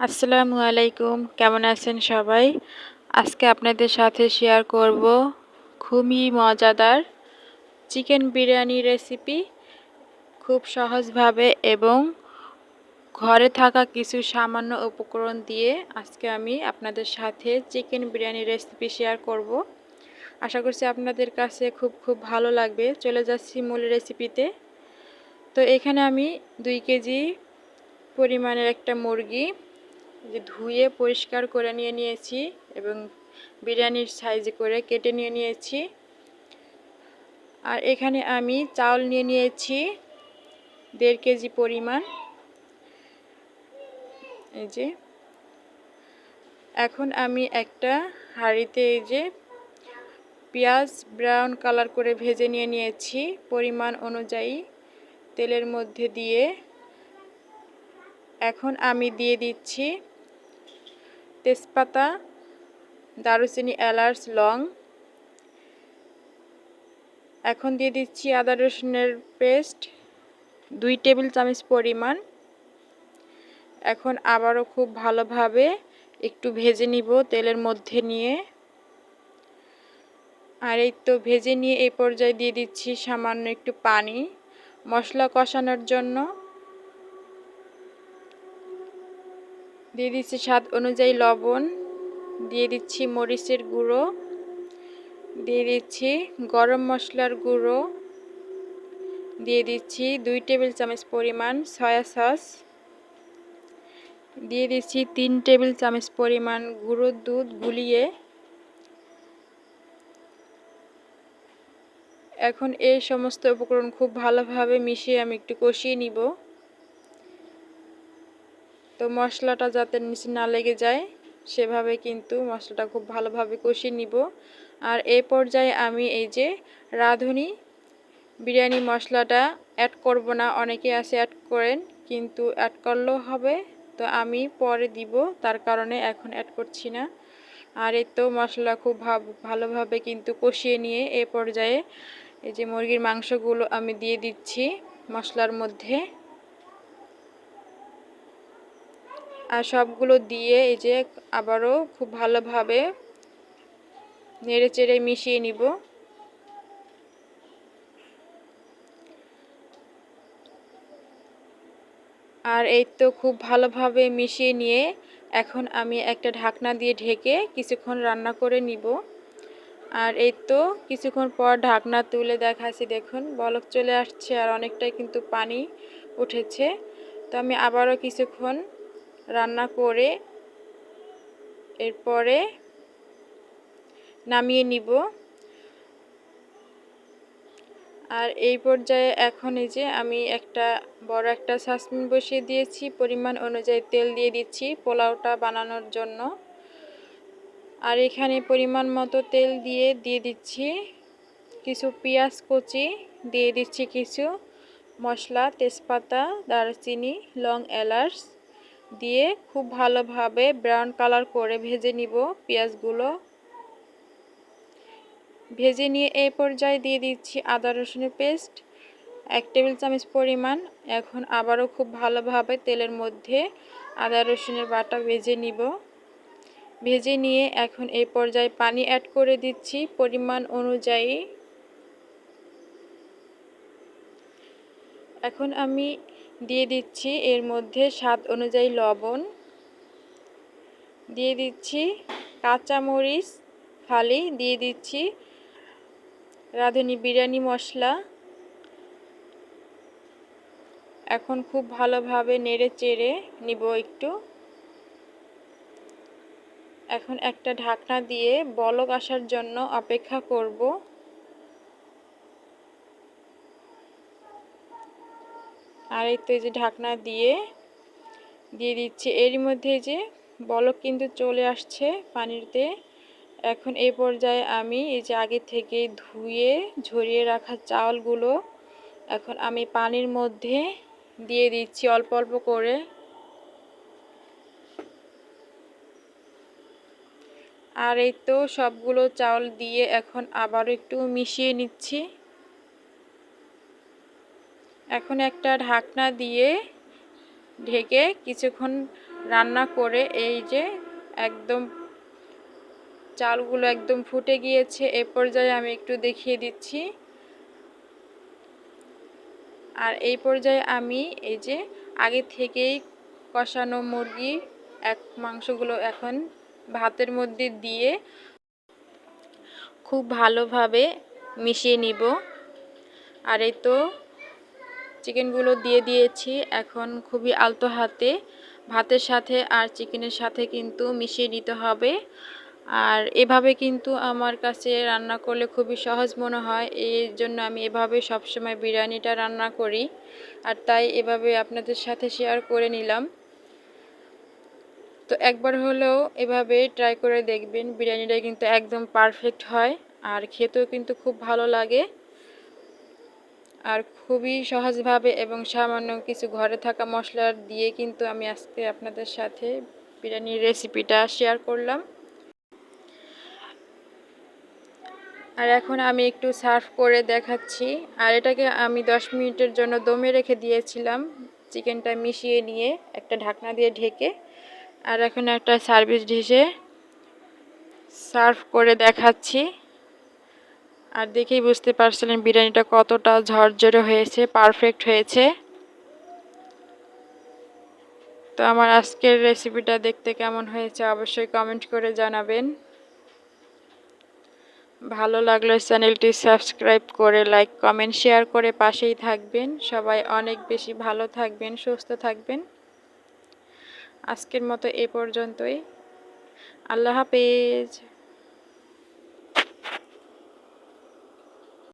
আসসালামু আলাইকুম। কেমন আছেন সবাই? আজকে আপনাদের সাথে শেয়ার করব খুবই মজাদার চিকেন বিরিয়ানি রেসিপি খুব সহজভাবে এবং ঘরে থাকা কিছু সামান্য উপকরণ দিয়ে আজকে আমি আপনাদের সাথে চিকেন বিরিয়ানি রেসিপি শেয়ার করব। আশা করছি আপনাদের কাছে খুব খুব ভালো লাগবে। চলে যাচ্ছি মূল রেসিপিতে তো এখানে আমি দুই কেজি পরিমাণের একটা মুরগি যে ধুয়ে পরিষ্কার করে নিয়ে নিয়েছি এবং বিরিয়ানির সাইজ করে কেটে নিয়ে নিয়েছি। আর এখানে আমি চাউল নিয়ে নিয়েছি, দেড় কেজি পরিমাণ। এই যে, এখন আমি একটা হাঁড়িতে এই যে পেঁয়াজ ব্রাউন কালার করে ভেজে নিয়ে নিয়েছি। পরিমাণ অনুযায়ী তেলের মধ্যে দিয়ে। এখন আমি দিয়ে দিচ্ছি তেজপাতা, দারুচিনি, এলাচ, লং। এখন দিয়ে দিচ্ছি আদা রসুনের পেস্ট, দুই টেবিল চামচ পরিমাণ। এখন আবারও খুব ভালোভাবে একটু ভেজে নিব তেলের মধ্যে নিয়ে। আর এই তো ভেজে নিয়ে এই পর্যায়ে দিয়ে দিচ্ছি সামান্য একটু পানি, মশলা কষানোর জন্য। দিয়ে দিচ্ছি স্বাদ অনুযায়ী লবণ, দিয়ে দিচ্ছি মরিচের গুঁড়ো, দিয়ে দিচ্ছি গরম মশলার গুঁড়ো, দিয়ে দিচ্ছি দুই টেবিল চামচ পরিমাণ সয়া সস, দিয়ে দিচ্ছি তিন টেবিল চামচ পরিমাণ গুঁড়োর দুধ গুলিয়ে। এখন এই সমস্ত উপকরণ খুব ভালোভাবে মিশিয়ে আমি একটু কষিয়ে নিব। তো মশলাটা যাতে নিচে না লেগে যায়, সেভাবে কিন্তু মশলাটা খুব ভালোভাবে কষিয়ে নিব। আর এই পর্যায়ে আমি এই যে রাঁধুনি বিরিয়ানি মশলাটা অ্যাড করব না, অনেকে আছে অ্যাড করেন, কিন্তু অ্যাড করলেও হবে। তো আমি পরে দিব, তার কারণে এখন অ্যাড করছি না। আর এই তো মশলা খুব ভালোভাবে কিন্তু কষিয়ে নিয়ে এ পর্যায়ে এই যে মুরগির মাংসগুলো আমি দিয়ে দিচ্ছি মশলার মধ্যে। আর সবগুলো দিয়ে এই যে আবারও খুব ভালোভাবে নেড়ে চেড়ে মিশিয়ে নিব। আর এই তো খুব ভালোভাবে মিশিয়ে নিয়ে এখন আমি একটা ঢাকনা দিয়ে ঢেকে কিছুক্ষণ রান্না করে নিব। আর এই তো কিছুক্ষণ পর ঢাকনা তুলে দেখাচ্ছি, দেখুন বলক চলে আসছে আর অনেকটাই কিন্তু পানি উঠেছে। তো আমি আবারও কিছুক্ষণ রান্না করে এরপরে নামিয়ে নিব। আর এই পর্যায়ে এখন এই যে আমি একটা বড় একটা সাসমিন বসিয়ে দিয়েছি, পরিমাণ অনুযায়ী তেল দিয়ে দিচ্ছি পোলাওটা বানানোর জন্য। আর এখানে পরিমাণ মতো তেল দিয়ে দিয়ে দিচ্ছি কিছু পেঁয়াজ কুচি, দিয়ে দিচ্ছি কিছু মশলা, তেজপাতা, দারচিনি, লং এলাচ দিয়ে খুব ভালোভাবে ব্রাউন কালার করে ভেজে নিব পেঁয়াজগুলো। ভেজে নিয়ে এই পর্যায়ে দিয়ে দিচ্ছি আদা রসুনের পেস্ট, এক টেবিল চামচ পরিমাণ। এখন আবারও খুব ভালোভাবে তেলের মধ্যে আদা রসুনের বাটা ভেজে নিব। ভেজে নিয়ে এখন এই পর্যায়ে পানি অ্যাড করে দিচ্ছি পরিমাণ অনুযায়ী। এখন আমি দিয়ে দিচ্ছি, এর মধ্যে স্বাদ অনুযায়ী লবণ। দিয়ে দিচ্ছি কাঁচামরিচ, ফালি, দিয়ে দিচ্ছি রাঁধুনি বিরিয়ানি মশলা। এখন খুব ভালোভাবে নেড়ে চেড়ে নিব একটু। এখন একটা ঢাকনা দিয়ে বলক আসার জন্য অপেক্ষা করব। আর এই তো এই যে ঢাকনা দিয়ে দিয়ে দিচ্ছি। এরই মধ্যে যে বলক কিন্তু চলে আসছে পানিতে। এখন এই পর্যায়ে আমি এই যে আগে থেকে ধুয়ে ঝরিয়ে রাখা চাউলগুলো এখন আমি পানির মধ্যে দিয়ে দিচ্ছি অল্প অল্প করে। আর এই তো সবগুলো চাউল দিয়ে এখন আবার একটু মিশিয়ে নিচ্ছি। এখন একটা ঢাকনা দিয়ে ঢেকে কিছুক্ষণ রান্না করে এই যে একদম চালগুলো একদম ফুটে গিয়েছে, এ পর্যায়ে আমি একটু দেখিয়ে দিচ্ছি। আর এই পর্যায়ে আমি এই যে আগে থেকেই কষানো মুরগি, এক মাংসগুলো এখন ভাতের মধ্যে দিয়ে খুব ভালোভাবে মিশিয়ে নিব। আর এই তো চিকেনগুলো দিয়ে দিয়েছি। এখন খুবই আলতো হাতে। ভাতের সাথে আর চিকেনের সাথে কিন্তু মিশিয়ে নিতে হবে। আর এভাবে কিন্তু আমার কাছে রান্না করলে খুবই সহজ মনে হয়। এই জন্য আমি এভাবে সবসময় বিরিয়ানিটা রান্না করি। আর তাই এভাবে আপনাদের সাথে শেয়ার করে নিলাম। তো একবার হলেও এভাবে ট্রাই করে দেখবেন। বিরিয়ানিটা কিন্তু একদম পারফেক্ট হয়। আর খেতেও কিন্তু খুব ভালো লাগে। আর খুবই সহজভাবে এবং সামান্য কিছু ঘরে থাকা মশলা দিয়ে কিন্তু আমি আজকে আপনাদের সাথে বিরিয়ানির রেসিপিটা শেয়ার করলাম। আর এখন আমি একটু সার্ভ করে দেখাচ্ছি। আর এটাকে আমি 10 মিনিটের জন্য দমে রেখে দিয়েছিলাম। চিকেনটা মিশিয়ে নিয়ে একটা ঢাকনা দিয়ে ঢেকে। আর এখন একটা সার্ভিস ডিশে সার্ভ করে দেখাচ্ছি। আর দেখেই বুঝতে পারছিলেন বিরিয়ানিটা কতটা ঝরঝরে হয়েছে পারফেক্ট হয়েছে। তো আমার আজকের রেসিপিটা দেখতে কেমন হয়েছে অবশ্যই কমেন্ট করে জানাবেন। ভালো লাগলে চ্যানেলটি সাবস্ক্রাইব করে লাইক কমেন্ট শেয়ার করে পাশেই থাকবেন। সবাই অনেক বেশি ভালো থাকবেন, সুস্থ থাকবেন। আজকের মতো এ পর্যন্তই। আল্লাহ হাফেজ।